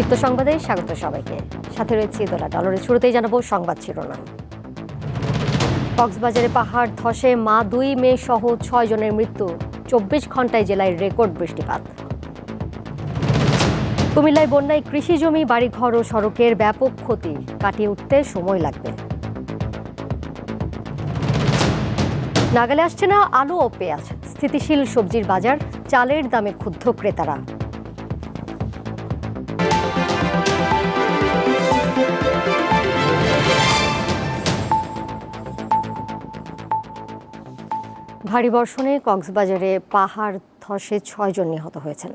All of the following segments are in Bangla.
দীপ্ত সংবাদে স্বাগত সবাইকে। সাথে রয়েছে দোলা ডলারের শুরুতেই জানাব সংবাদ শিরোনাম। কক্সবাজারে পাহাড় ধসে মা দুই মেয়ে সহ ছয় জনের মৃত্যু, চব্বিশ ঘন্টায় জেলায় রেকর্ড বৃষ্টিপাত। কুমিল্লায় বন্যায় কৃষি জমি, বাড়িঘর ও সড়কের ব্যাপক ক্ষতি, কাটিয়ে উঠতে সময় লাগবে। নাগালে আসছে না আলু ও পেঁয়াজ। স্থিতিশীল সবজির বাজার, চালের দামে ক্ষুব্ধ ক্রেতারা। ভারী বর্ষণে কক্সবাজারে পাহাড় ধসে ছয়জন নিহত হয়েছেন।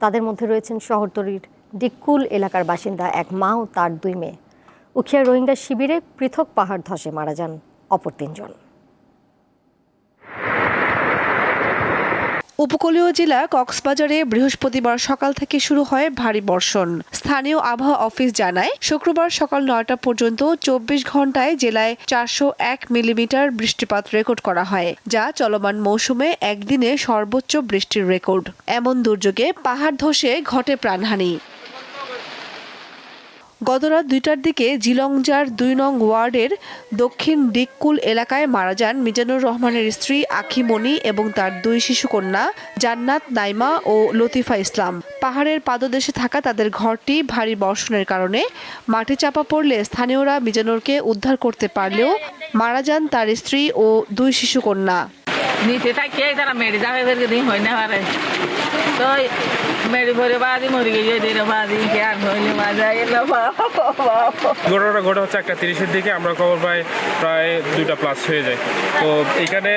তাদের মধ্যে রয়েছেন শহরতলির ডিক্কুল এলাকার বাসিন্দা এক মা ও তার দুই মেয়ে। উখিয়া রোহিঙ্গা শিবিরে পৃথক পাহাড় ধসে মারা যান অপর তিনজন। উপকূলীয় জেলা কক্সবাজারে বৃহস্পতিবার সকাল থেকে শুরু হয় ভারী বর্ষণ। স্থানীয় আবহাওয়া অফিস জানায়, শুক্রবার সকাল নয়টা পর্যন্ত চব্বিশ ঘন্টায় জেলায় চারশো এক মিলিমিটার বৃষ্টিপাত রেকর্ড করা হয়, যা চলমান মৌসুমে একদিনে সর্বোচ্চ বৃষ্টির রেকর্ড। এমন দুর্যোগে পাহাড় ধসে ঘটে প্রাণহানি। গতরাত দুইটার দিকে জিলংজার দুই নং ওয়ার্ডের দক্ষিণ ডিককুল এলাকায় মারা যান মিজানুর রহমানের স্ত্রী আখিমণি এবং তার দুই শিশুকন্যা জান্নাত, নাইমা ও লতিফা ইসলাম। পাহাড়ের পাদদেশে থাকা তাদের ঘরটি ভারী বর্ষণের কারণে মাটি চাপা পড়লে স্থানীয়রা মিজানুরকে উদ্ধার করতে পারলেও মারা যান তার স্ত্রী ও দুই শিশুকন্যা। ঘটনাটা ঘটে হচ্ছে একটা তিরিশের দিকে আমরা খবর পাই প্রায় দুইটা প্লাস হয়ে যায়। তো এখানে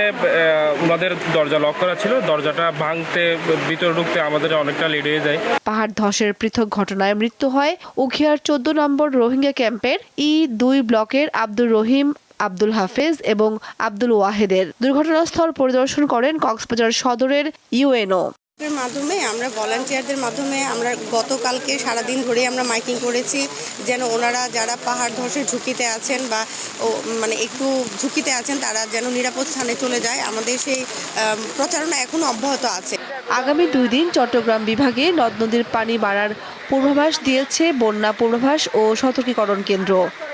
ওনাদের দরজা লক করা ছিল দরজাটা ভাঙতে ভিতরে ঢুকতে আমাদের অনেকটা লেট হয়ে যায়। পাহাড় ধসের পৃথক ঘটনায় মৃত্যু হয় উখিয়ার চোদ্দ নম্বর রোহিঙ্গা ক্যাম্পের ই দুই ব্লকের আব্দুর রহিম আব্দুল হাফেজ এবং আব্দুল ওয়াহেদের। দুর্ঘটনাস্থল পরিদর্শন করেন কক্সবাজার সদরের ইউএনও। এর মাধ্যমে, আমরা ভলান্টিয়ারদের মাধ্যমে, আমরা গতকালকে সারাদিন ধরে আমরা মাইকিং করেছি যেন ওনারা যারা পাহাড় ধসের ঝুঁকিতে আছেন বা, ও মানে একটু ঝুঁকিতে আছেন, তারা যেন নিরাপদ স্থানে চলে যায়। আমাদের সেই প্রচারণা এখনও অব্যাহত আছে। আগামী দুই দিন চট্টগ্রাম বিভাগে নদ নদীর পানি বাড়ার পূর্বাভাস দিয়েছে বন্যা পূর্বাভাস ও সতর্কীকরণ কেন্দ্র।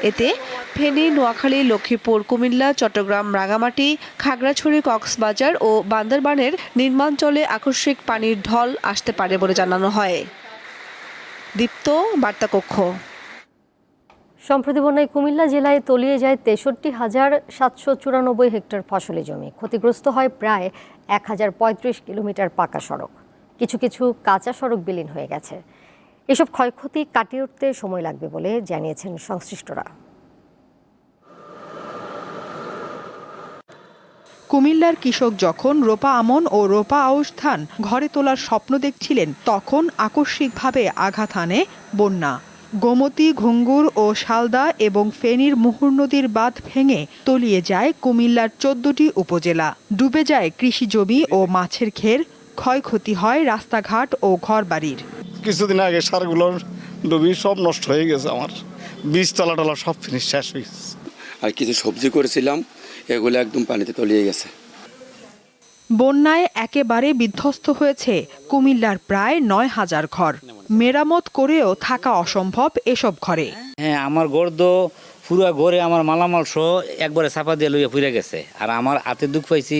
এতে ফেনী, নোয়াখালী, লক্ষ্মীপুর, কুমিল্লা, চট্টগ্রাম, রাঙামাটি, খাগড়াছড়ি, কক্সবাজার ও বান্দরবানের নির্মাঞ্চলে আকস্মিক পানির ঢল আসতে পারে বলে জানানো হয়। দীপ্ত, বার্তাকক্ষ। সম্প্রতি বন্যায় কুমিল্লা জেলায় তলিয়ে যায় তেষট্টি হাজার সাতশো চুরানব্বই হেক্টর ফসলি জমি। ক্ষতিগ্রস্ত হয় প্রায় এক হাজার পঁয়ত্রিশ কিলোমিটার পাকা সড়ক। কিছু কিছু কাঁচা সড়ক বিলীন হয়ে গেছে। এসব ক্ষয়ক্ষতি কাটিয়ে উঠতে সময় লাগবে বলে জানিয়েছেন সংশ্লিষ্টরা। কুমিল্লার কৃষক যখন রোপা আমন ও রোপা আউশ ঘরে তোলার স্বপ্ন দেখছিলেন, তখন আকস্মিকভাবে আঘাত হানে বন্যা। গোমতী, ঘুঙ্গুর ও শালদা এবং ফেনীর মুহুর নদীর বাঁধ ভেঙে তলিয়ে যায় কুমিল্লার চোদ্দটি উপজেলা। ডুবে যায় কৃষি জমি ও মাছের ঘের ক্ষয়ক্ষতি হয় রাস্তাঘাট ও ঘরবাড়ির। কিছুদিন আগে সারগুলোর ডুবি সব নষ্ট হয়ে গেছে আমার। বীজ তলা টলা সব ফিনিশ শেষ হয়ে গেছে। আর কিছু সবজি করেছিলাম এগুলো একদম পানিতে তলিয়ে গেছে। বন্যায় একেবারে বিধ্বস্ত হয়েছে কুমিল্লার প্রায় নয় হাজার ঘর। মেরামত করেও থাকা অসম্ভব এসব ঘরে। হ্যাঁ আমার গড় তো পুরা ঘরে আমার মালামাল সহ একবারে চাপা দিয়ে লইয়া ফুরে গেছে। আর আমার হাতে দুঃখ পাইছি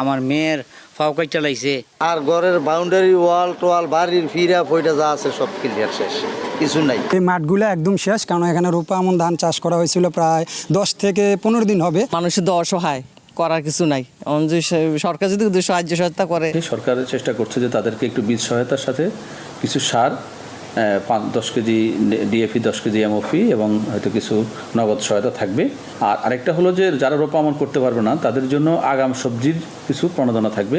আমার মেয়ের ফাও কাইটা লাইছে। আর ঘরের বাউন্ডারি ওয়াল টোয়াল বাড়ির ফিরা ফইটা যা আছে সব ক্লিয়ার শেষ। কিছু নাই। এই মাঠগুলো একদম শেষ কারণ এখানে রূপা আমন ধান চাষ করা হয়েছিল প্রায় দশ থেকে পনেরো দিন হবে। মানুষের তো অসহায় করার কিছু নাই। সরকার যদি সাহায্য সহায়তা করে। সরকার চেষ্টা করছে যে তাদেরকে একটু বীজ সহায়তার সাথে কিছু সার পাঁচ দশ কেজি ডিএফি দশ কেজি এমওপি এবং হয়তো কিছু নগদ সহায়তা থাকবে। আর আরেকটা হলো যে যারা রোপা আমন করতে পারবে না তাদের জন্য আগাম সবজির কিছু প্রণোদনা থাকবে।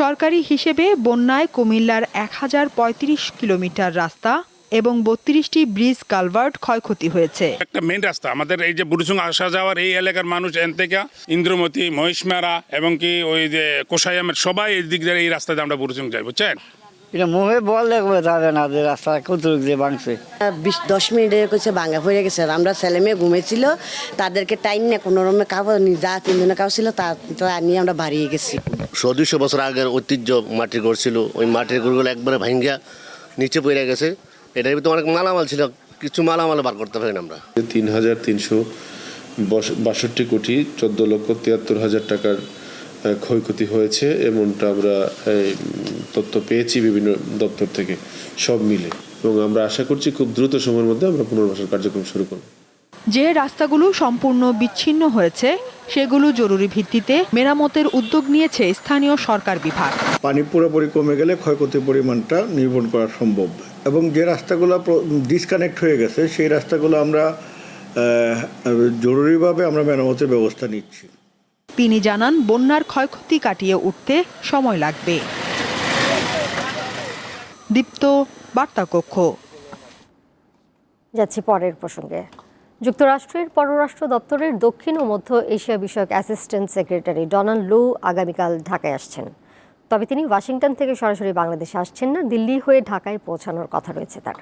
সরকারি হিসেবে বন্যায় কুমিল্লার এক হাজার পঁয়ত্রিশ কিলোমিটার রাস্তা এবং বত্রিশটি ব্রিজ কালভার্ট ক্ষয়ক্ষতি হয়েছে। একটা মেন রাস্তা। আমাদের এই যে বুড়ুসুং আসা যাওয়ার এই এলাকার মানুষ এন থেকে ইন্দ্রমতি মহিষমেরা এবং কি ওই যে কোষাইয়ামের সবাই এই দিক দিয়ে এই রাস্তাতে আমরা বুড়ুসুং যাই বুঝছেন? এটা মুখে বল দেখবে যাবে না যে রাস্তা কতটুক দিয়ে ভাঙছে। বিশ দশ মিনিটে কিছু ভাঙা পড়ে গেছে। আমরা ছেলে মেয়ে ঘুমেছিল তাদেরকে টাইম নিয়ে কোনো রকমের কাপড় যা তিনজনের কাপড় ছিল তা তা নিয়ে আমরা বাড়িয়ে গেছি। দুশো বছর আগের ঐতিহ্য মাটির ঘর ছিল। ওই মাটির ঘরগুলো একবারে ভাঙ্গিয়া নিচে পড়ে গেছে। এটার ভিতরে অনেক মালামাল ছিল কিছু মালামাল বার করতে পারেন আমরা। তিন হাজার তিনশো বাষট্টি কোটি চোদ্দ লক্ষ তিয়াত্তর হাজার টাকার ক্ষয়ক্ষতি হয়েছে এমনটা আমরা তথ্য পেয়েছি বিভিন্ন দপ্তর থেকে সব মিলে। এবং আমরা আশা করছি খুব দ্রুত সময়ের মধ্যে আমরা পুনর্বাসন কার্যক্রম শুরু করব। যে রাস্তাগুলো সম্পূর্ণ বিচ্ছিন্ন হয়েছে সেগুলো জরুরি ভিত্তিতে মেরামতের উদ্যোগ নিয়েছে স্থানীয় সরকার বিভাগ। পানি পুরোপুরি কমে গেলে ক্ষয়ক্ষতির পরিমাণটা নির্ভর করা সম্ভব। এবং যে রাস্তাগুলো ডিসকানেক্ট হয়ে গেছে সেই রাস্তাগুলো আমরা জরুরিভাবে আমরা মেরামতের ব্যবস্থা নিচ্ছি। তিনি জানান বন্যার ক্ষয়ক্ষতি কাটিয়ে উঠতে সময় লাগবে। দীপ্ত বার্তা কক্ষ যাচ্ছি পরের প্রসঙ্গে। যুক্তরাষ্ট্রের পররাষ্ট্র দপ্তরের দক্ষিণ ও মধ্য এশিয়া বিষয়ক অ্যাসিস্ট্যান্ট সেক্রেটারি ডোনাল্ড লু আগামীকাল ঢাকায় আসছেন। তবে তিনি ওয়াশিংটন থেকে সরাসরি বাংলাদেশে আসছেন না, দিল্লি হয়ে ঢাকায় পৌঁছানোর কথা রয়েছে তার।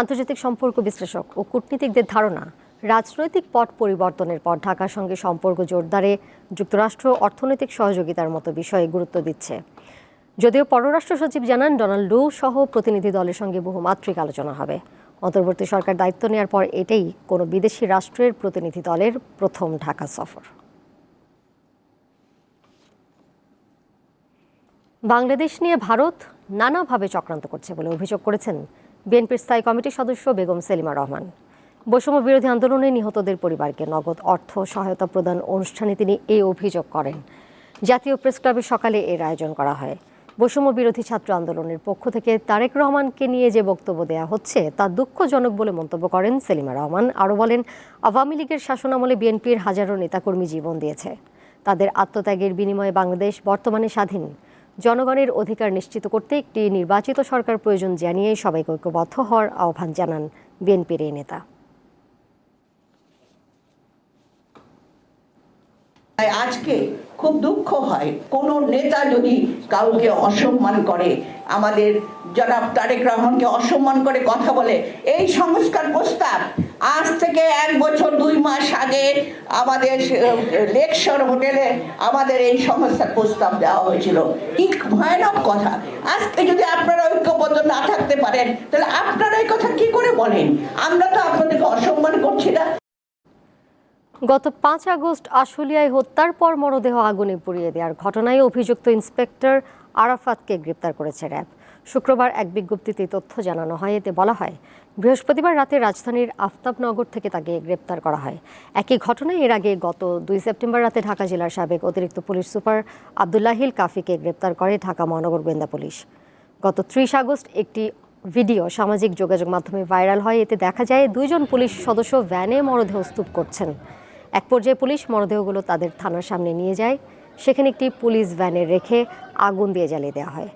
আন্তর্জাতিক সম্পর্ক বিশ্লেষক ও কূটনীতিকদের ধারণা, রাজনৈতিক পট পরিবর্তনের পর ঢাকার সঙ্গে সম্পর্ক জোরদারে যুক্তরাষ্ট্র অর্থনৈতিক সহযোগিতার মতো বিষয়ে গুরুত্ব দিচ্ছে। যদিও পররাষ্ট্র সচিব জানান, ডোনাল্ড লু সহ প্রতিনিধি দলের সঙ্গে বহুমাত্রিক আলোচনা হবে। অন্তর্বর্তী সরকার দায়িত্ব নেওয়ার পর এটাই কোনো বিদেশি রাষ্ট্রের প্রতিনিধি দলের প্রথম ঢাকা সফর। বাংলাদেশ নিয়ে ভারত নানাভাবে চক্রান্ত করছে বলে অভিযোগ করেছেন বিএনপির স্থায়ী কমিটির সদস্য বেগম সেলিমা রহমান। বৈষম্য বিরোধী আন্দোলনে নিহতদের পরিবারকে নগদ অর্থ সহায়তা প্রদান অনুষ্ঠানে তিনি এই অভিযোগ করেন। জাতীয় প্রেস ক্লাবে সকালে এর আয়োজন করা হয়। বৈষম্য বিরোধী ছাত্র আন্দোলনের পক্ষ থেকে তারেক রহমানকে নিয়ে যে বক্তব্য দেয়া হচ্ছে তা দুঃখজনক বলে মন্তব্য করেন সেলিমা রহমান। আরও বলেন, আওয়ামী লীগের শাসনামলে বিএনপির হাজারো নেতাকর্মী জীবন দিয়েছে। তাদের আত্মত্যাগের বিনিময়ে বাংলাদেশ বর্তমানে স্বাধীন। জনগণের অধিকার নিশ্চিত করতে একটি নির্বাচিত সরকার প্রয়োজন জানিয়ে সবাইকে ঐক্যবদ্ধ হওয়ার আহ্বান জানান বিএনপির এই নেতা। আজকে খুব দুঃখ হয়, কোন নেতা যদি কাউকে অসম্মান করে, আমাদের জনাব তারেক রহমানকে অসম্মান করে কথা বলে, এই সংস্কার প্রস্তাব আজ থেকে এক বছর, দুই মাস আগে আমাদের লেকশর হোটেলে আমাদের এই সংস্কার প্রস্তাব দেওয়া হয়েছিল। কি ভয়ানক কথা। আজকে যদি আপনারা ঐক্যবদ্ধ না থাকতে পারেন, তাহলে আপনারা এই কথা কি করে বলেন? আমরা তো আপনাদেরকে অসম্মান করছি না। গত পাঁচ আগস্ট আশুলিয়ায় হত্যার পর মরদেহ আগুনে পুড়িয়ে দেওয়ার ঘটনায় অভিযুক্ত ইন্সপেক্টর আরাফাতকে গ্রেপ্তার করেছে র্যাব। শুক্রবার এক বিজ্ঞপ্তিতে তথ্য জানানো হয়, এতে বলা হয় বৃহস্পতিবার রাতে রাজধানীর আফতাবনগর থেকে তাকে গ্রেপ্তার করা হয়। একই ঘটনায় এর আগে গত দুই সেপ্টেম্বর রাতে ঢাকা জেলার সাবেক অতিরিক্ত পুলিশ সুপার আবদুল্লাহিল কাফিকে গ্রেপ্তার করে ঢাকা মহানগর গোয়েন্দা পুলিশ। গত ত্রিশ আগস্ট একটি ভিডিও সামাজিক যোগাযোগ মাধ্যমে ভাইরাল হয়। এতে দেখা যায়, দুইজন পুলিশ সদস্য ভ্যানে মরদেহ স্তূপ করছেন। এক পর্যায়ে পুলিশ মরদেহগুলো তাদের থানার সামনে নিয়ে যায়। সেখানে একটি পুলিশ ভ্যানে রেখে আগুন দিয়ে জ্বালিয়ে দেওয়া হয়।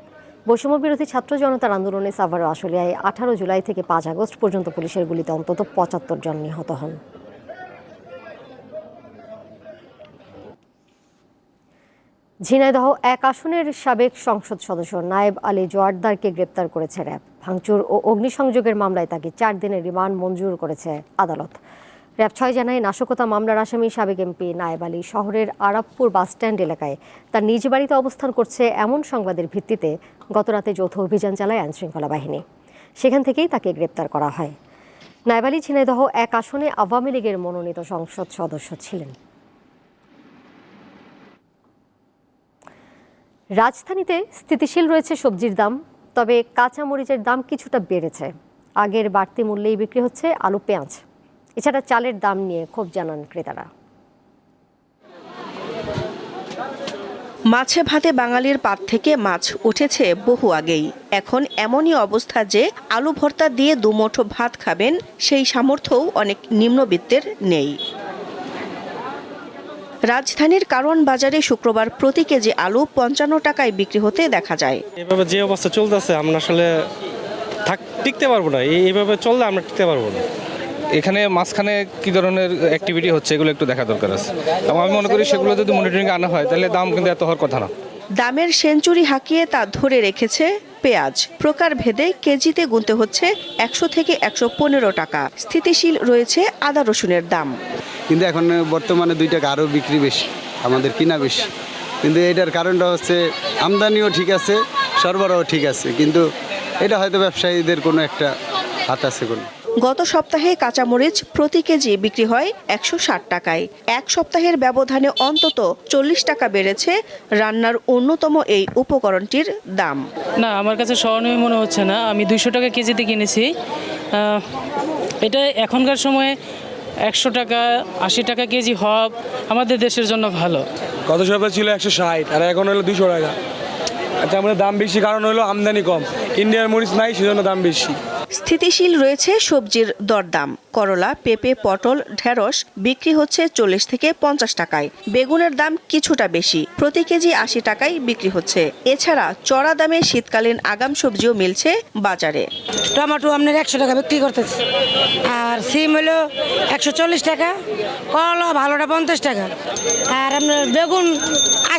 বৈষম্য বিরোধী ছাত্র জনতার আন্দোলনে সাভার আশুলিয়ায় আঠারো জুলাই থেকে পাঁচ আগস্ট পর্যন্ত পুলিশের গুলিতে অন্তত পঁচাত্তর জন নিহত হন। ঝিনাইদহ এক আসনের সাবেক সংসদ সদস্য নায়েব আলী জোয়ারদারকে গ্রেপ্তার করেছে র্যাব। ভাঙচুর ও অগ্নিসংযোগের মামলায় তাকে চার দিনের রিমান্ড মঞ্জুর করেছে আদালত। র্যাব ছয় জানায়, নাশকতা মামলার আসামি সাবেক এমপি নায়েব আলী। শহরের আরাবপুর বাসস্ট্যান্ড এলাকায় তার নিজ বাড়িতে অবস্থান করছে এমন সংবাদের ভিত্তিতে গতরাতে যৌথ অভিযান চালায় আইনশৃঙ্খলা বাহিনী। সেখান থেকেই তাকে গ্রেপ্তার করা হয়। নায়েব আলী ঝিনাইদহ এক আসনে আওয়ামী লীগের মনোনীত সংসদ সদস্য ছিলেন। রাজধানীতে স্থিতিশীল রয়েছে সবজির দাম, তবে কাঁচা মরিচের দাম কিছুটা বেড়েছে। আগের বাড়তি মূল্যেই বিক্রি হচ্ছে আলু, পেঁয়াজ। এছাড়া চালের দাম নিয়ে ক্ষোভ জানান ক্রেতারা। মাছে ভাতে বাঙালির পাত থেকে মাছ উঠেছে বহু আগেই। এখন এমনই অবস্থা যে আলু ভর্তা দিয়ে দুমুঠো ভাত খাবেন সেই সামর্থ্যও অনেক নিম্নবিত্তের নেই। রাজধানীর কারণ বাজারে শুক্রবার প্রতি কেজি আলু পঞ্চান্ন টাকায় বিক্রি হতে দেখা যায়। এভাবে যে অবস্থা চলতেছে আমরা আসলে থাক টিকতে পারব না। এই- এইভাবে চললে আমরা টিকতে পারব না। এখানে মাঝখানে কি ধরনের অ্যাক্টিভিটি হচ্ছে এগুলো একটু দেখা দরকার আছে। এবং আমি মনে করি সেগুলো যদি মনিটরিং আনা হয় তাহলে দাম কিন্তু এত হওয়ার কথা না। দামের সেঞ্চুরি হাঁকিয়ে তা ধরে রেখেছে পেঁয়াজ। প্রকার ভেদে কেজিতে গুনতে হচ্ছে একশো থেকে একশো পনেরো টাকা। স্থিতিশীল রয়েছে আদা রসুনের দাম। কিন্তু এখন বর্তমানে দুই টাকা আরও বিক্রি বেশি আমাদের কিনা বেশি। কিন্তু এটার কারণটা হচ্ছে আমদানিও ঠিক আছে সরবরাহ ঠিক আছে। কিন্তু এটা হয়তো ব্যবসায়ীদের কোনো একটা হাত আছে কোনো। গত সপ্তাহে কাঁচামরিচ প্রতি কেজি বিক্রি হয় একশো ষাট টাকায়। এক সপ্তাহের ব্যবধানে অন্তত চল্লিশ টাকা বেড়েছে রান্নার অন্যতম এই উপকরণটির দাম। না আমার কাছে স্মরণীয় মনে হচ্ছে না। আমি দুইশো টাকা কেজিতে কিনেছি। এটা এখনকার সময়ে একশো টাকা আশি টাকা কেজি হওয়া আমাদের দেশের জন্য ভালো। গত সপ্তাহে ছিল একশো ষাট আর এখন হলো দুশো টাকা। আচ্ছা আমাদের দাম বেশি কারণ হলো আমদানি কম। ইন্ডিয়ার মরিচ নাই সেজন্য দাম বেশি। স্থিতিশীল রয়েছে সবজির দরদাম। করলা, পেঁপে, পটল, ঢেঁড়স বিক্রি হচ্ছে চল্লিশ থেকে পঞ্চাশ টাকায়। বেগুনের দাম কিছুটা বেশি, প্রতি কেজি আশি টাকায় বিক্রি হচ্ছে। এছাড়া চড়া দামে শীতকালীন আগাম সবজিও মিলছে বাজারে। টমেটো আপনার একশো টাকা বিক্রি করতেছে। আর সিম হলো একশো চল্লিশ টাকা, করলা ভালোটা পঞ্চাশ টাকা। আর আপনার বেগুন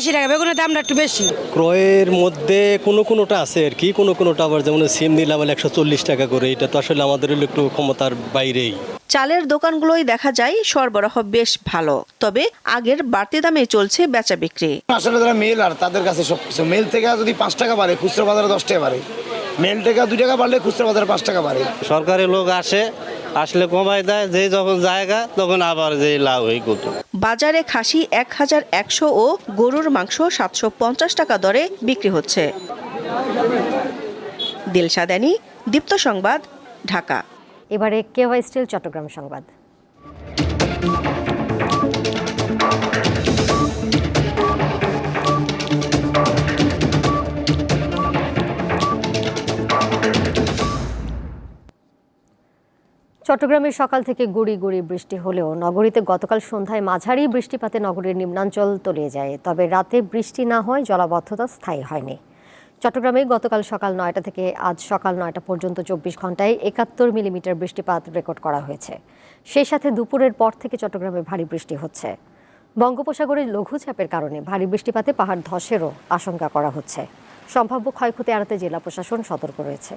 আশি টাকা বেগুনের দামটা একটু বেশি। ক্রয়ের মধ্যে কোনো কোনোটা আছে আর কি? কোনো কোনোটা আবার যেমন সিম নিলাম একশো চল্লিশ টাকা করে এটা তো আসলে আমাদের হলো একটু ক্ষমতার বাইরেই। চালের দোকানগুলোই দেখা যায় সরবরাহ বেশ ভালো তবে আগের বাড়তি দামে চলছে বেচা বিক্রি। আসলে যারা মেল আর তাদের কাছে সবকিছু মেল থেকে যদি পাঁচ টাকা বাড়ে খুচরো বাজারে দশ টাকা বাড়ে। মেল থেকে দুই টাকা বাড়লে খুচরা বাজারে পাঁচ টাকা বাড়ে। সরকারি লোক আসে আসলে কমাই দেয় যে যখন জায়গা তখন আবার যে লাভ হয়ে কত। বাজারে খাসি এক হাজার একশো ও গরুর মাংস সাতশো পঞ্চাশ টাকা দরে বিক্রি হচ্ছে। দিলশাদানি দীপ্ত সংবাদ ঢাকা। এবারে কেওয়াই স্টিল চট্টগ্রাম সংবাদ। চট্টগ্রামে সকাল থেকে গুড়ি গুড়ি বৃষ্টি হলেও নগরীতে গতকাল সন্ধ্যায় মাঝারি বৃষ্টিপাতে নগরীর নিম্নাঞ্চল তলিয়ে যায়। তবে রাতে বৃষ্টি না হয়, জলাবদ্ধতা স্থায়ী হয়নি। চট্টগ্রামে গতকাল সকাল নয়টা থেকে আজ সকাল নয়টা পর্যন্ত চব্বিশ ঘন্টায় একাত্তর মিলিমিটার বৃষ্টিপাত রেকর্ড করা হয়েছে। সেই সাথে দুপুরের পর থেকে চট্টগ্রামে ভারী বৃষ্টি হচ্ছে। বঙ্গোপসাগরের লঘুচাপের কারণে ভারী বৃষ্টিপাতে পাহাড় ধসেরও আশঙ্কা করা হচ্ছে। সম্ভাব্য ক্ষয়ক্ষতি এড়াতে জেলা প্রশাসন সতর্ক রয়েছে।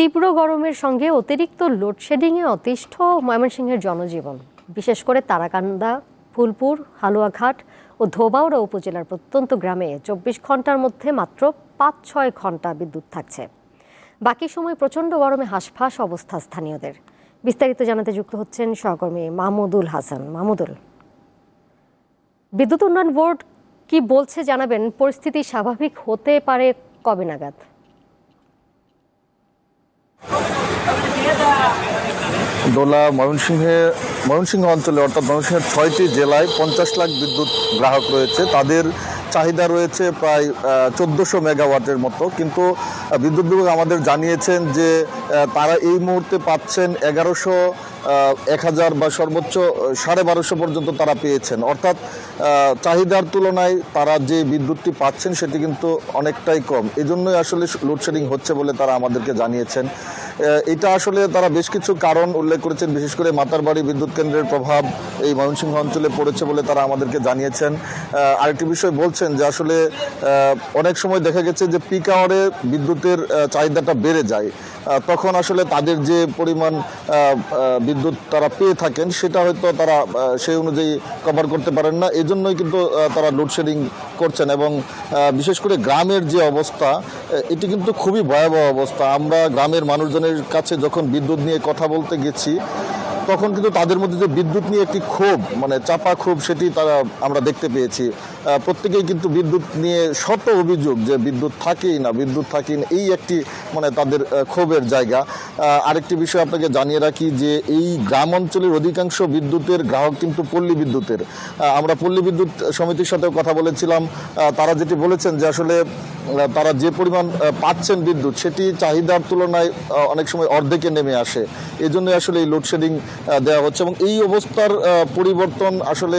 তীব্র গরমের সঙ্গে অতিরিক্ত লোডশেডিংয়ে অতিষ্ঠ ময়মনসিংহের জনজীবন। বিশেষ করে তারাকান্দা, ফুলপুর, হালুয়াঘাট ও ধোবাউড়া উপজেলার প্রত্যন্ত গ্রামে চব্বিশ ঘণ্টার মধ্যে মাত্র পাঁচ ছয় ঘণ্টা বিদ্যুৎ থাকছে। বাকি সময় প্রচণ্ড গরমে হাঁসফাঁস অবস্থা স্থানীয়দের। বিস্তারিত জানাতে যুক্ত হচ্ছেন সহকর্মী মাহমুদুল হাসান। মাহমুদুল, বিদ্যুৎ উন্নয়ন বোর্ড কি বলছে জানাবেন? পরিস্থিতি স্বাভাবিক হতে পারে কবে নাগাদ? দোলা ময়মনসিংহে, ময়মনসিংহ অঞ্চলে অর্থাৎ ময়মনসিংহের ছয়টি জেলায় পঞ্চাশ লাখ বিদ্যুৎ গ্রাহক রয়েছে। তাদের চাহিদা রয়েছে প্রায় চোদ্দোশো মেগাওয়াটের মতো। কিন্তু বিদ্যুৎ বিভাগ আমাদের জানিয়েছেন যে তারা এই মুহূর্তে পাচ্ছেন এগারোশো এক হাজার বা সর্বোচ্চ সাড়ে বারোশো পর্যন্ত তারা পেয়েছেন। অর্থাৎ চাহিদার তুলনায় তারা যে বিদ্যুৎটি পাচ্ছেন সেটি কিন্তু অনেকটাই কম। এজন্যই আসলে লোডশেডিং হচ্ছে বলে তারা আমাদেরকে জানিয়েছেন। এটা আসলে তারা বেশ কিছু কারণ উল্লেখ করেছেন, বিশেষ করে মাতারবাড়ি বিদ্যুৎ কেন্দ্রের প্রভাব এই ময়মনসিংহ অঞ্চলে পড়েছে বলে তারা আমাদেরকে জানিয়েছেন। আরেকটি বিষয় বলছেন যে আসলে অনেক সময় দেখা গেছে যে পিক আওয়ারে বিদ্যুতের চাহিদাটা বেড়ে যায়। তখন আসলে তাদের যে পরিমাণ বিদ্যুৎ তারা পেয়ে থাকেন, সেটা হয়তো তারা সেই অনুযায়ী কভার করতে পারেন না। এজন্যই কিন্তু তারা লোডশেডিং করছেন এবং বিশেষ করে গ্রামের যে অবস্থা এটি কিন্তু খুবই ভয়াবহ অবস্থা। আমরা গ্রামের মানুষজনের কাছে যখন বিদ্যুৎ নিয়ে কথা বলতে গেছি তখন কিন্তু তাদের মধ্যে যে বিদ্যুৎ নিয়ে একটি ক্ষোভ মানে চাপা ক্ষোভ, সেটি তারা, আমরা দেখতে পেয়েছি। প্রত্যেকেই কিন্তু বিদ্যুৎ নিয়ে শত অভিযোগ যে বিদ্যুৎ থাকেই না, বিদ্যুৎ থাকেই না। এই একটি মানে তাদের ক্ষোভের জায়গা। আরেকটি বিষয় আপনাকে জানিয়ে রাখি যে এই গ্রাম অঞ্চলের অধিকাংশ বিদ্যুতের গ্রাহক কিন্তু পল্লী বিদ্যুতের। আমরা পল্লী বিদ্যুৎ সমিতির সাথেও কথা বলেছিলাম। তারা যেটি বলেছেন যে আসলে তারা যে পরিমাণ পাচ্ছেন বিদ্যুৎ, সেটি চাহিদার তুলনায় অনেক সময় অর্ধেকে নেমে আসে। এই জন্য আসলে এই লোডশেডিং দেওয়া হচ্ছে। এবং এই অবস্থার পরিবর্তন আসলে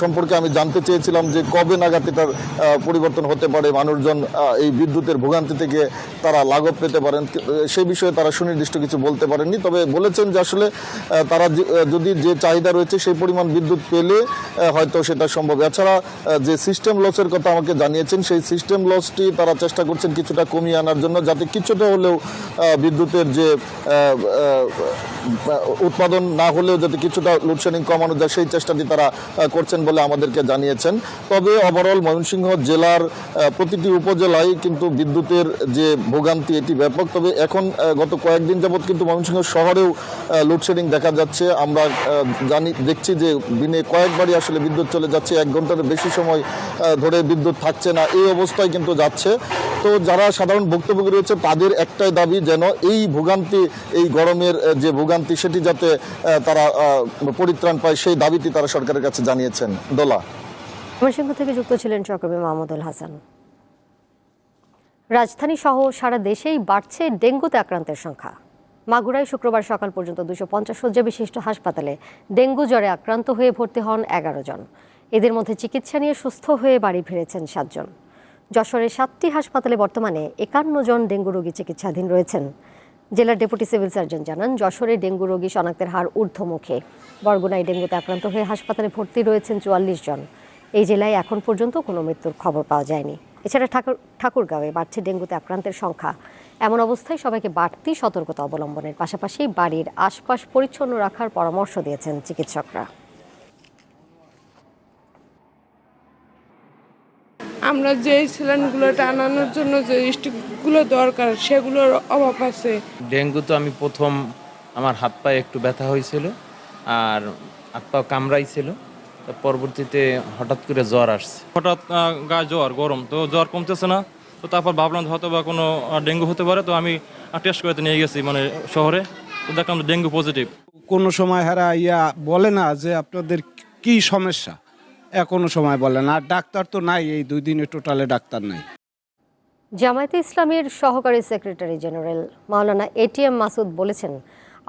সম্পর্কে আমি জানতে চেয়েছিলাম যে কবে নাগাদ এটার পরিবর্তন হতে পারে, মানুষজন এই বিদ্যুতের ভোগান্তি থেকে তারা লাঘব পেতে পারেন। সেই বিষয়ে তারা সুনির্দিষ্ট কিছু বলতে পারেননি। তবে বলেছেন যে আসলে তারা যদি যে চাহিদা রয়েছে, সেই পরিমাণ বিদ্যুৎ পেলে হয়তো সেটা সম্ভব। এছাড়া যে সিস্টেম লসের কথা আমাকে জানিয়েছেন, সেই সিস্টেম লসটি তারা চেষ্টা করছেন কিছুটা কমিয়ে আনার জন্য, যাতে কিছুটা হলেও বিদ্যুতের যে উৎপাদন না হলেও যাতে কিছুটা লোডশেডিং কমানো যায়, সেই চেষ্টাটি তারা করছেন বলে আমাদেরকে জানিয়েছেন। তবে ওভারঅল ময়মনসিংহ জেলার প্রতিটি উপজেলায় কিন্তু বিদ্যুতের যে ভোগান্তি, এটি ব্যাপক। তবে এখন গত কয়েকদিন যাবৎ কিন্তু ময়মনসিংহ শহরেও লোডশেডিং দেখা যাচ্ছে। আমরা জানি, দেখছি যে দিনে কয়েকবারই আসলে বিদ্যুৎ চলে যাচ্ছে। এক ঘণ্টার বেশি সময় ধরে বিদ্যুৎ থাকছে না। এই অবস্থায় কিন্তু যাচ্ছে। তো যারা সাধারণ ভুক্তভোগী রয়েছে, তাদের একটাই দাবি যেন এই ভোগান্তি, এই গরমের যে ভোগান্তি, সেটি যাতে তারা পরিত্রাণ পায়, সেই দাবিটি তারা সরকারের কাছে জানিয়েছেন। দোলা। ময়মনসিংহ থেকে যুক্ত ছিলেন সহকর্মী মাহমুদুল হাসান। রাজধানী সহ সারা দেশেই বাড়ছে ডেঙ্গুতে আক্রান্তের সংখ্যা। মাগুরায় শুক্রবার সকাল পর্যন্ত দুশো পঞ্চাশ শয্যা বিশিষ্ট হাসপাতালে ডেঙ্গু জ্বরে আক্রান্ত হয়ে ভর্তি হন এগারো জন। এদের মধ্যে চিকিৎসা নিয়ে সুস্থ হয়ে বাড়ি ফিরেছেন সাতজন। যশোরের সাতটি হাসপাতালে বর্তমানে একান্ন জন ডেঙ্গু রোগী চিকিৎসাধীন রয়েছেন। জেলার ডেপুটি সিভিল সার্জন জানান, যশোরে ডেঙ্গু রোগী শনাক্তের হার ঊর্ধ্বমুখে। বরগুনায় ডেঙ্গুতে আক্রান্ত হয়ে হাসপাতালে ভর্তি রয়েছেন চুয়াল্লিশ জন। এই জেলায় এখন পর্যন্ত কোনো মৃত্যুর খবর পাওয়া যায়নি। এছাড়া ঠাকুর ঠাকুরগাঁওয়ে বাড়ছে ডেঙ্গুতে আক্রান্তের সংখ্যা। এমন অবস্থায় সবাইকে বাড়তি সতর্কতা অবলম্বনের পাশাপাশি বাড়ির আশপাশ পরিচ্ছন্ন রাখার পরামর্শ দিয়েছেন চিকিৎসকরা। আমরা যে স্যালাইনগুলো টানানোর জন্য যে স্টিকগুলো দরকার সেগুলোর অভাব আছে। ডেঙ্গু তো আমি প্রথম আমার হাত পায়ে একটু ব্যথা হয়েছিল আর হাত পা কামড়াইছিল। তো পরবর্তীতে হঠাৎ করে জ্বর আসছে। হঠাৎ গায়ে জ্বর গরম। তো জ্বর কমতেছে না। তো তারপর ভাবলাম হয়তো বা কোনো ডেঙ্গু হতে পারে। তো আমি টেস্ট করতে নিয়ে গেছি মানে শহরে। তো দেখলাম ডেঙ্গু পজিটিভ কোনো সময় হারা ইয়া বলে না যে আপনাদের কি সমস্যা? এখনও সময় বলে না। আর ডাক্তার তো নাই, এই দুই দিনে টোটালে ডাক্তার নাই। জামায়াতে ইসলামের সহকারী secretary general Maulana ATM Masud বলেছেন,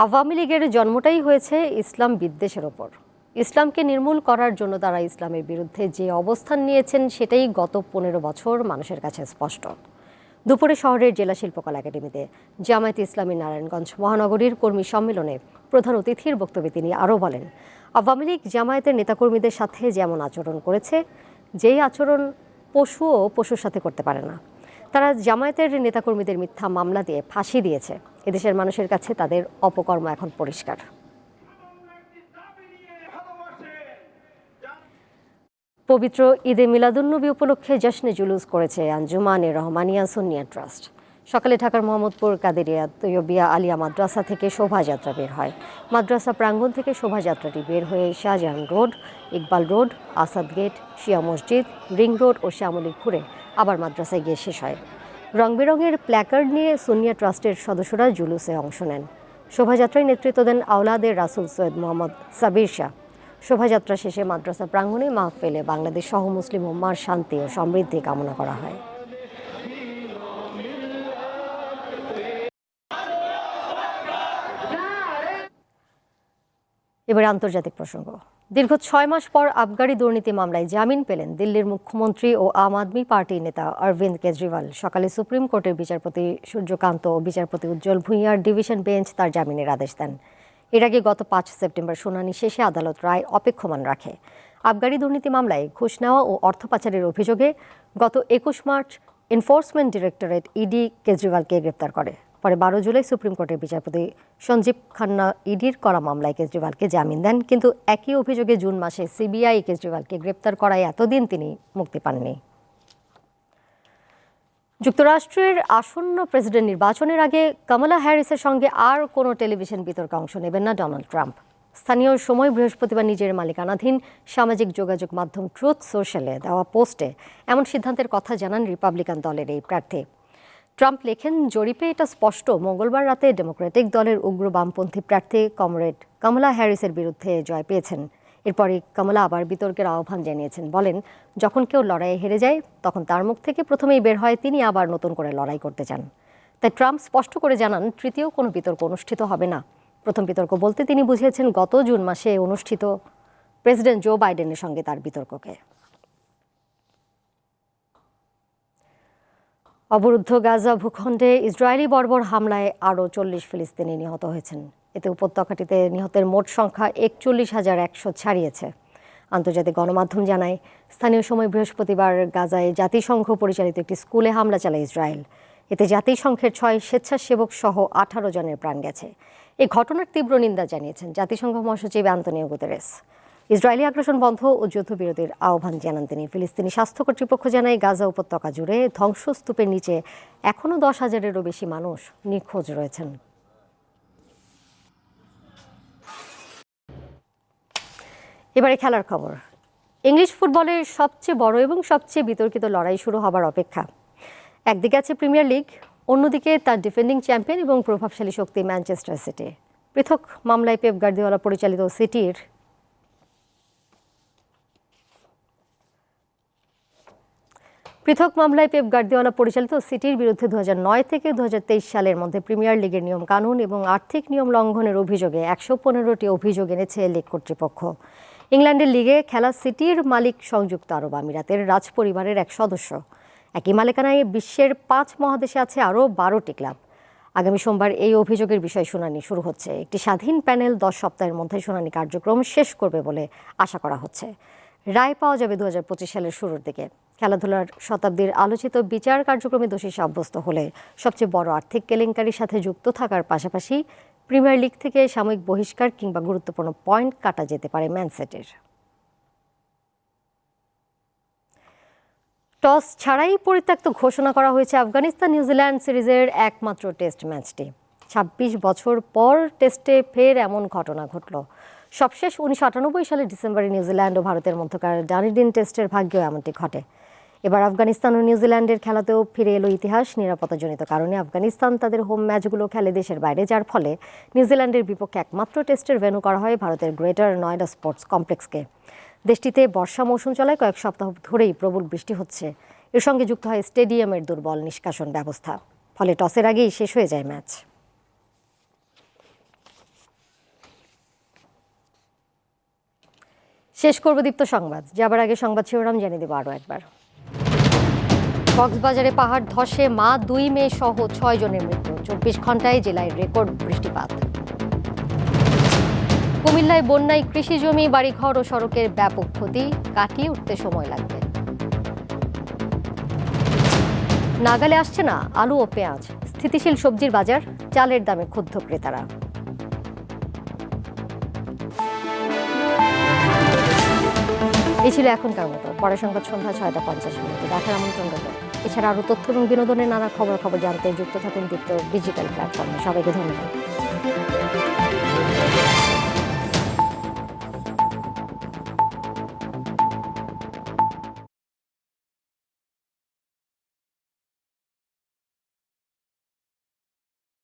আওয়ামী লীগের জন্মটাই হয়েছে ইসলাম বিদ্বেষের ওপর। ইসলামকে নির্মূল করার জন্য তারা ইসলামের বিরুদ্ধে যে অবস্থান নিয়েছেন, সেটাই গত পনেরো বছর মানুষের কাছে স্পষ্ট। দুপুরে শহরের জেলা শিল্পকলা একাডেমিতে জামায়াতে ইসলামী নারায়ণগঞ্জ মহানগরীর কর্মী সম্মেলনে প্রধান অতিথির বক্তব্যে তিনি আরও বলেন, আওয়ামী লীগ জামায়াতের নেতাকর্মীদের সাথে যেমন আচরণ করেছে, যেই আচরণ পশুও পশুর সাথে করতে পারে না। তারা জামায়াতের নেতাকর্মীদের মিথ্যা মামলা দিয়ে ফাঁসি দিয়েছে। এদেশের মানুষের কাছে তাদের অপকর্ম এখন পরিষ্কার। পবিত্র ঈদে মিলাদুন্নবী উপলক্ষে জশ্নে জুলুস করেছে আঞ্জুমানে রহমানিয়া সুন্নিয়া ট্রাস্ট। সকালে ঢাকার মোহাম্মদপুর কাদেরিয়া তৈয়বিয়া আলিয়া মাদ্রাসা থেকে শোভাযাত্রা বের হয়। মাদ্রাসা প্রাঙ্গণ থেকে শোভাযাত্রাটি বের হয়ে Shahjahan road, Iqbal road, Asad gate, Shia Masjid, ring road ও শ্যামলী ঘুরে আবার মাদ্রাসায় গিয়ে শেষ হয়। রং বেরঙের প্ল্যাকার্ড নিয়ে সুন্নিয়া ট্রাস্টের সদস্যরা জুলুসে অংশ নেন। শোভাযাত্রায় নেতৃত্ব দেন আওলাদের রাসুল সৈয়দ মোহাম্মদ সাবির শাহ। শোভাযাত্রা শেষে মাদ্রাসা প্রাঙ্গণে মাহফেলে বাংলাদেশ সহ মুসলিম উম্মার শান্তি ও সমৃদ্ধি কামনা করা হয়। এবার আন্তর্জাতিক প্রসঙ্গ। দীর্ঘ ছয় মাস পর আবগারি দুর্নীতি মামলায় জামিন পেলেন দিল্লির মুখ্যমন্ত্রী ও আম আদমি পার্টির নেতা অরবিন্দ কেজরিওয়াল। সকালে সুপ্রিম কোর্টের বিচারপতি সূর্যকান্ত ও বিচারপতি উজ্জ্বল ভূঁইয়ার ডিভিশন বেঞ্চ তার জামিনের আদেশ দেন। এর আগে গত পাঁচ সেপ্টেম্বর শুনানি শেষে আদালত রায় অপেক্ষমান রাখে। আবগারি দুর্নীতি মামলায় ঘুষ নেওয়া ও অর্থ পাচারের অভিযোগে গত একুশ মার্চ এনফোর্সমেন্ট ডিরেক্টরেট ইডি কেজরিওয়ালকে গ্রেপ্তার করে। পরে বারো জুলাই সুপ্রিম কোর্টের বিচারপতি সঞ্জীব খান্না ইডির করা মামলায় কেজরিওয়ালকে জামিন দেন, কিন্তু একই অভিযোগে জুন মাসে সিবিআই কেজরিওয়ালকে গ্রেপ্তার করায় এতদিন তিনি মুক্তি পাননি। যুক্তরাষ্ট্রের আসন্ন প্রেসিডেন্ট নির্বাচনের আগে কমলা হ্যারিসের সঙ্গে আর কোনো টেলিভিশন বিতর্কে অংশ নেবেন না ডোনাল্ড ট্রাম্প। স্থানীয় সময় বৃহস্পতিবার নিজের মালিকানাধীন সামাজিক যোগাযোগ মাধ্যম ট্রুথ সোশ্যালে দেওয়া পোস্টে এমন সিদ্ধান্তের কথা জানান রিপাবলিকান দলের এই প্রার্থী। ট্রাম্প লেখেন, জরিপে এটা স্পষ্ট, মঙ্গলবার রাতে ডেমোক্রেটিক দলের উগ্র বামপন্থী প্রার্থী কমরেড কমলা হ্যারিসের বিরুদ্ধে জয় পেয়েছেন। এরপরে কমলা আবার বিতর্কের আহ্বান জানিয়েছেন। বলেন, যখন কেউ লড়াইয়ে হেরে যায়, তখন তার মুখ থেকে প্রথমেই বের হয় তিনি আবার নতুন করে লড়াই করতে চান। তাই ট্রাম্প স্পষ্ট করে জানান, তৃতীয় কোনো বিতর্ক অনুষ্ঠিত হবে না। প্রথম বিতর্ক বলতে তিনি বুঝিয়েছেন, গত জুন মাসে অনুষ্ঠিত প্রেসিডেন্ট জো বাইডেনের সঙ্গে তার বিতর্ককে। অবরুদ্ধ গাজা ভূখণ্ডে ইসরায়েলি বর্বর হামলায় আরও চল্লিশ ফিলিস্তিনি নিহত হয়েছেন। এতে উপত্যকাটিতে নিহতের মোট সংখ্যা একচল্লিশ হাজার একশো ছাড়িয়েছে। আন্তর্জাতিক গণমাধ্যম জানায়, স্থানীয় সময় বৃহস্পতিবার গাজায় জাতিসংঘ পরিচালিত একটি স্কুলে হামলা চালায় ইসরায়েল। এতে জাতিসংঘের ছয় স্বেচ্ছাসেবক সহ আঠারো জনের প্রাণ গেছে। এই ঘটনার তীব্র নিন্দা জানিয়েছেন জাতিসংঘ মহাসচিব অ্যান্তনিও গুতেরেস। ইসরায়েলি আগ্রাসন বন্ধ ও যুদ্ধবিরতির আহ্বান জানান তিনি। ফিলিস্তিনি স্বাস্থ্য কর্তৃপক্ষ জানায়, গাজা উপত্যকা জুড়ে ধ্বংসস্তূপের নিচে এখনও দশ হাজারেরও বেশি মানুষ নিখোঁজ রয়েছেন। এবারে খেলার খবর। ইংলিশ ফুটবলের সবচেয়ে বড় এবং সবচেয়ে বিতর্কিত লড়াই শুরু হবার অপেক্ষা। একদিকে আছে প্রিমিয়ার লিগ, অন্যদিকে তার ডিফেন্ডিং চ্যাম্পিয়ন এবং প্রভাবশালী শক্তি ম্যানচেস্টার সিটি। পৃথক মামলায় পেপ গার্দিওয়ালা পরিচালিত সিটির পৃথক মামলায় পেপ গার্দিওয়ালা পরিচালিত সিটির বিরুদ্ধে দুহাজার নয় থেকে দুহাজার তেইশ সালের মধ্যে প্রিমিয়ার লিগের নিয়ম কানুন এবং আর্থিক নিয়ম লঙ্ঘনের অভিযোগে একশো পনেরোটি অভিযোগ এনেছে লিগ কর্তৃপক্ষ। ইংল্যান্ডের লিগে খেলা সিটির মালিক সংযুক্ত আরব আমিরাতের রাজ পরিবারের এক সদস্য। একই মালিকানায় বিশ্বের পাঁচ মহাদেশে আছে আরও বারোটি ক্লাব। আগামী সোমবার এই অভিযোগের বিষয়ে শুনানি শুরু হচ্ছে। একটি স্বাধীন প্যানেল দশ সপ্তাহের মধ্যে শুনানি কার্যক্রম শেষ করবে বলে আশা করা হচ্ছে। রায় পাওয়া যাবে দু হাজার পঁচিশ সালের শুরুর দিকে। খেলাধুলার শতাব্দীর আলোচিত বিচার কার্যক্রমে দোষী সাব্যস্ত হলে সবচেয়ে বড় আর্থিক কেলেঙ্কারির সাথে যুক্ত থাকার পাশাপাশি প্রিমিয়ার লিগ থেকে সাময়িক বহিষ্কার কিংবা গুরুত্বপূর্ণ পয়েন্ট কাটা যেতে পারে ম্যানসেটের টস ছাড়াই পরিত্যক্ত ঘোষণা করা হয়েছে আফগানিস্তান নিউজিল্যান্ড সিরিজের একমাত্র টেস্ট ম্যাচটি। ছাব্বিশ বছর পর টেস্টে ফের এমন ঘটনা ঘটল। সবশেষ উনিশশো সালের ডিসেম্বরে নিউজিল্যান্ড ও ভারতের মধ্যকার ডানিডিন টেস্টের ভাগ্যেও এমনটি ঘটে। এবার আফগানিস্তান ও নিউজিল্যান্ডের খেলাতেও ফিরে এলো ইতিহাস নিরাপত্তাজনিত কারণে। আফগানিস্তান তাদের হোম ম্যাচগুলো খেলে দেশের বাইরে, যার ফলে নিউজিল্যান্ডের বিপক্ষে একমাত্র টেস্টের ভেন্যু করা হয় ভারতের গ্রেটার নয়ডা স্পোর্টস কমপ্লেক্সকে দেশটিতে বর্ষা মৌসুম চলায় কয়েক সপ্তাহ ধরেই প্রবল বৃষ্টি হচ্ছে। এর সঙ্গে যুক্ত হয় স্টেডিয়ামের দুর্বল নিষ্কাশন ব্যবস্থা। ফলে টসের আগেই শেষ হয়ে যায় ম্যাচ শেষ করব দীপ্ত সংবাদ। যাবার আগে সংবাদ শিরোনাম জানিয়ে দেবো আরও একবার। কক্সবাজারে পাহাড় ধসে মা, দুই মেয়ে সহ ছয় জনের মৃত্যু। চব্বিশ ঘন্টায় জেলায় রেকর্ড বৃষ্টিপাত। কুমিল্লায় বন্যায় কৃষি জমি, বাড়িঘর ও সড়কের ব্যাপক ক্ষতি, কাটিয়ে উঠতে সময় লাগবে। নাগালে আসছে না আলু ও পেঁয়াজ। স্থিতিশীল সবজির বাজার, চালের দামে ক্ষুব্ধ ক্রেতারা। এই ছিল এখনকার মতো। পরের সংবাদ সন্ধ্যা ছয়টা পঞ্চাশ মিনিটে। দেখার আমন্ত্রণ এছাড়া আরও তথ্য এবং বিনোদনের নানা খবর খবর জানতে যুক্ত থাকুন দীপ্ত ডিজিটাল প্ল্যাটফর্মে। সবাইকে ধন্যবাদ।